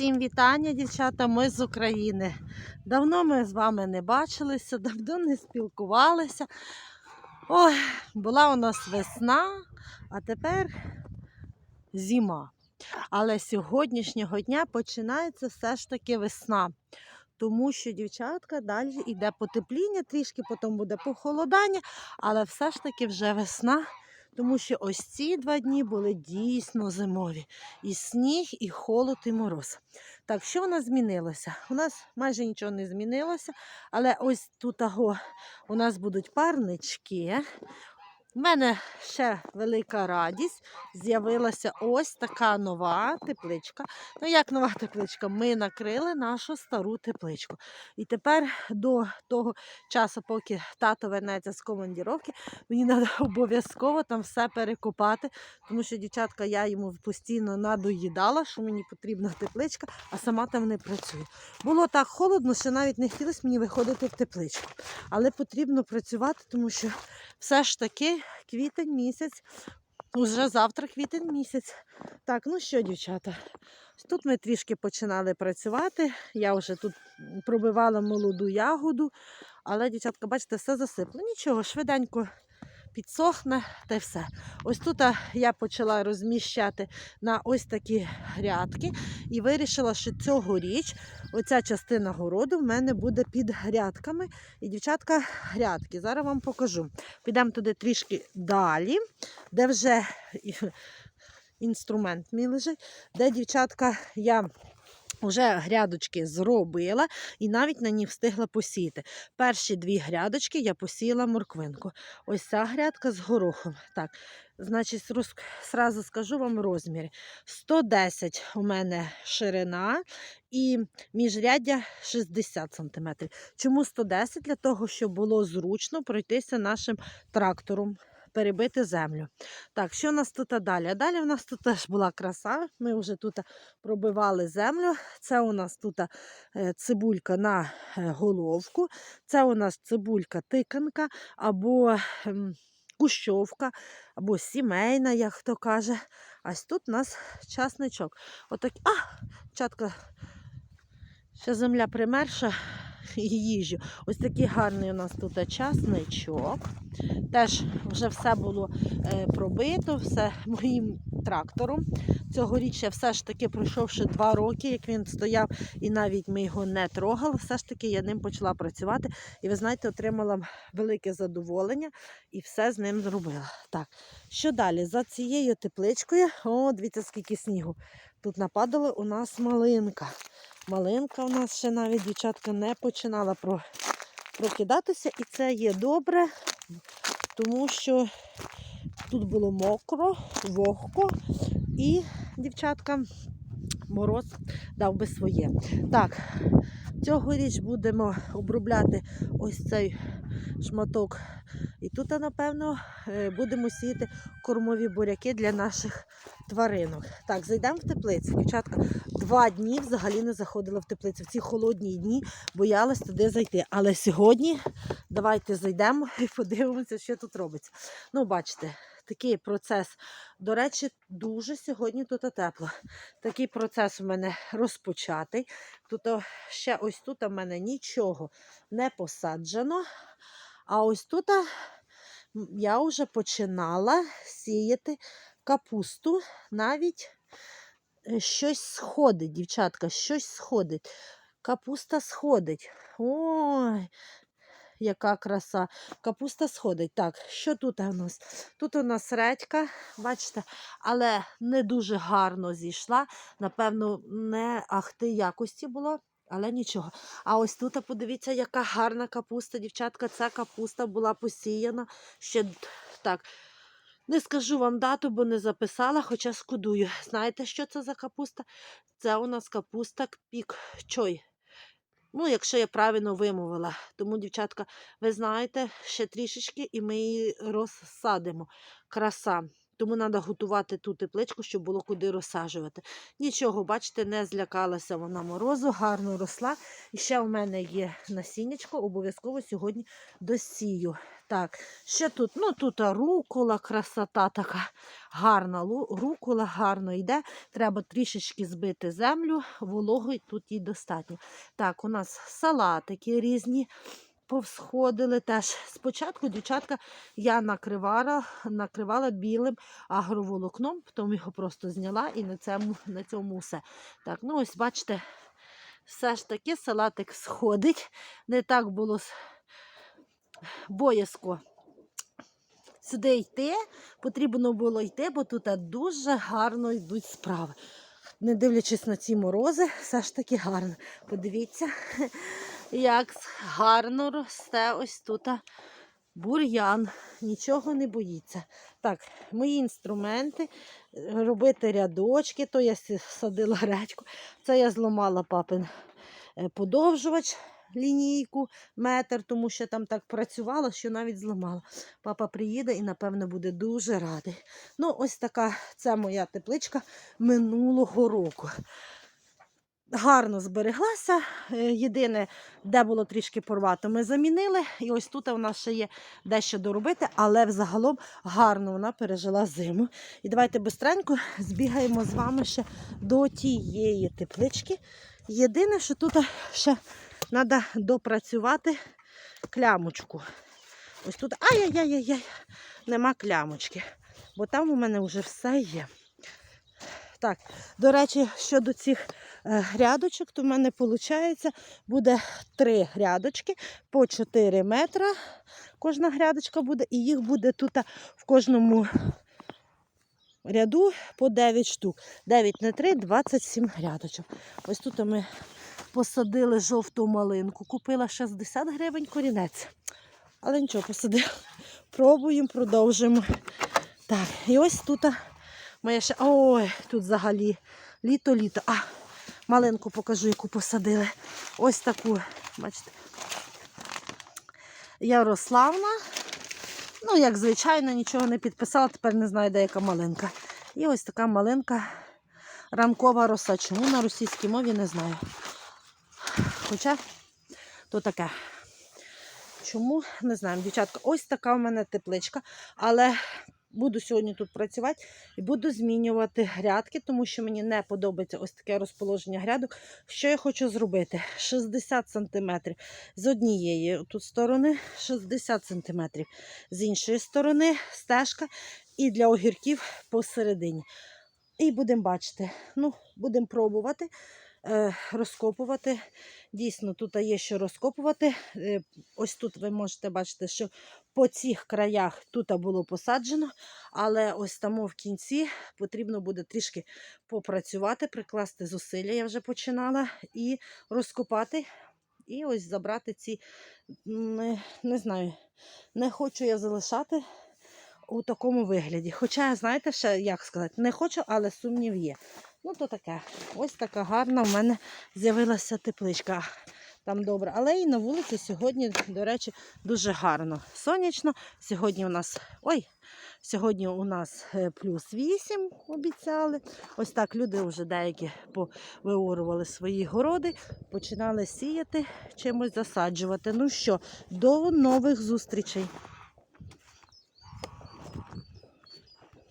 Всім вітання, дівчата. Ми з України. Давно ми з вами не бачилися, давно не спілкувалися. Ой, була у нас весна, а тепер зима. Але з сьогоднішнього дня починається все ж таки весна. Тому що, дівчатка, далі йде потепління, трішки потім буде похолодання, але все ж таки вже весна. Тому що ось ці два дні були дійсно зимові. І сніг, і холод, і мороз. Так, що в нас змінилося? У нас майже нічого не змінилося, але ось тут у нас будуть парнички. У мене ще велика радість. З'явилася ось така нова тепличка. Ну, як нова тепличка? Ми накрили нашу стару тепличку. І тепер до того часу, поки тато вернеться з командіровки, мені треба обов'язково там все перекопати, тому що дівчатка, я йому постійно надоїдала, що мені потрібна тепличка, а сама там не працює. Було так холодно, що навіть не хотілося мені виходити в тепличку. Але потрібно працювати, тому що все ж таки квітень місяць, уже завтра квітень місяць. Так, ну що, дівчата, тут ми трішки починали працювати. Я вже тут пробивала молоду ягоду, але, дівчатка, бачите, все засипло. Нічого, швиденько підсохне та й все. Ось тут я почала розміщати на ось такі грядки і вирішила, що цьогоріч оця частина городу в мене буде під грядками. І, дівчатка, грядки. Зараз вам покажу. Підемо туди трішки далі, де вже інструмент мій лежить, де, дівчатка, я вже грядочки зробила і навіть на них встигла посіяти. Перші дві грядочки я посіяла морквинку. Ось ця грядка з горохом. Так, значить, роз... сразу скажу вам розміри. 110 у мене ширина і міжряддя 60 см. Чому 110? Для того, щоб було зручно пройтися нашим трактором. Перебити землю. Так, що у нас тут далі? Далі у нас тут теж була краса. Ми вже тут пробивали землю. Це у нас тут е, цибулька на е, головку. Це у нас цибулька тиканка або ем, кущовка, або сімейна, як хто каже. Ось тут у нас часничок. Отак, а, чатка, ще земля примерша їжу. Ось такий гарний у нас тут часничок. Теж вже все було е, пробито, все моїм трактором. Цьогоріч я все ж таки пройшовши два роки, як він стояв, і навіть ми його не трогали. Все ж таки я ним почала працювати. І ви знаєте, отримала велике задоволення і все з ним зробила. Так, що далі? За цією тепличкою, о, дивіться, скільки снігу. Тут нападала у нас малинка. Малинка у нас ще навіть дівчатка не починала прокидатися, і це є добре, тому що тут було мокро, вогко, і дівчатка мороз дав би своє. Так, цьогоріч будемо обробляти ось цей шматок. І тут, напевно, е, будемо сіяти кормові буряки для наших тваринок. Так, зайдемо в теплицю. Дівчатка, два дні взагалі не заходила в теплицю. В ці холодні дні боялась туди зайти. Але сьогодні давайте зайдемо і подивимося, що тут робиться. Ну, бачите, такий процес. До речі, дуже сьогодні тут тепло. Такий процес у мене розпочатий. Тут ще ось тут у мене нічого не посаджено. А ось тут я вже починала сіяти капусту. Навіть щось сходить, дівчатка, щось сходить. Капуста сходить. Ой, яка краса. Капуста сходить. Так, що тут у нас? Тут у нас редька, бачите, але не дуже гарно зійшла. Напевно, не ахти якості було. Але нічого. А ось тут, подивіться, яка гарна капуста, дівчатка. Ця капуста була посіяна ще так. Не скажу вам дату, бо не записала, хоча шкодую. Знаєте, що це за капуста? Це у нас капуста пік чой. Ну, якщо я правильно вимовила. Тому, дівчатка, ви знаєте, ще трішечки і ми її розсадимо. Краса. Тому треба готувати ту тепличку, щоб було куди розсаджувати. Нічого, бачите, не злякалася вона морозу, гарно росла. І ще в мене є насіннячко, обов'язково сьогодні досію. Так, ще тут, ну тут рукола, красота така гарна. Рукола гарно йде. Треба трішечки збити землю, вологи тут їй достатньо. Так, у нас салатики різні повсходили теж. Спочатку, дівчатка, я накривала, накривала білим агроволокном, потім його просто зняла і на цьому, на цьому все. Так, ну ось бачите, все ж таки салатик сходить. Не так було боязко сюди йти. Потрібно було йти, бо тут дуже гарно йдуть справи. Не дивлячись на ці морози, все ж таки гарно. Подивіться, як гарно росте ось тут бур'ян. Нічого не боїться. Так, мої інструменти, е, робити рядочки, то я садила гречку. Це я зламала папин е, подовжувач, лінійку, метр, тому що там так працювала, що навіть зламала. Папа приїде і, напевно, буде дуже радий. Ну, ось така це моя тепличка минулого року. Гарно збереглася. Е, Єдине, де було трішки порвато, ми замінили. І ось тут у нас ще є дещо доробити, але взагалом гарно вона пережила зиму. І давайте бистренько збігаємо з вами ще до тієї теплички. Єдине, що тут ще треба допрацювати клямочку. Ось тут ай-яй-яй-яй, нема клямочки, бо там у мене вже все є. Так, до речі, щодо цих грядочок, то в мене виходить, буде три грядочки по 4 метра. Кожна грядочка буде, і їх буде тут в кожному ряду по 9 штук. 9 на 3, 27 грядочок. Ось тут ми посадили жовту малинку. Купила 60 гривень корінець. Але нічого, посадила. Пробуємо, продовжимо. Так, і ось тут моя ще. Ой, тут взагалі літо-літо. А, малинку покажу, яку посадили. Ось таку, бачите. Ярославна. Ну, як звичайно, нічого не підписала, тепер не знаю, де яка малинка. І ось така малинка ранкова роса. Чому на російській мові не знаю. Хоча то таке. Чому? Не знаю, дівчатка. Ось така у мене тепличка. Але буду сьогодні тут працювати і буду змінювати грядки, тому що мені не подобається ось таке розположення грядок. Що я хочу зробити? 60 см з однієї тут сторони, 60 см з іншої сторони, стежка і для огірків посередині. І будемо бачити. Ну, будемо пробувати розкопувати. Дійсно, тут є що розкопувати. Е, ось тут ви можете бачити, що по цих краях тут було посаджено, але ось там в кінці потрібно буде трішки попрацювати, прикласти зусилля, я вже починала, і розкопати. І ось забрати ці, не, не знаю, не хочу я залишати у такому вигляді. Хоча, знаєте, ще як сказати, не хочу, але сумнів є. Ну, то таке. Ось така гарна в мене з'явилася тепличка. Там добре. Але і на вулиці сьогодні, до речі, дуже гарно. Сонячно. Сьогодні у нас. Ой! Сьогодні у нас е, плюс 8 обіцяли. Ось так люди вже деякі виорували свої городи, починали сіяти, чимось засаджувати. Ну що, до нових зустрічей!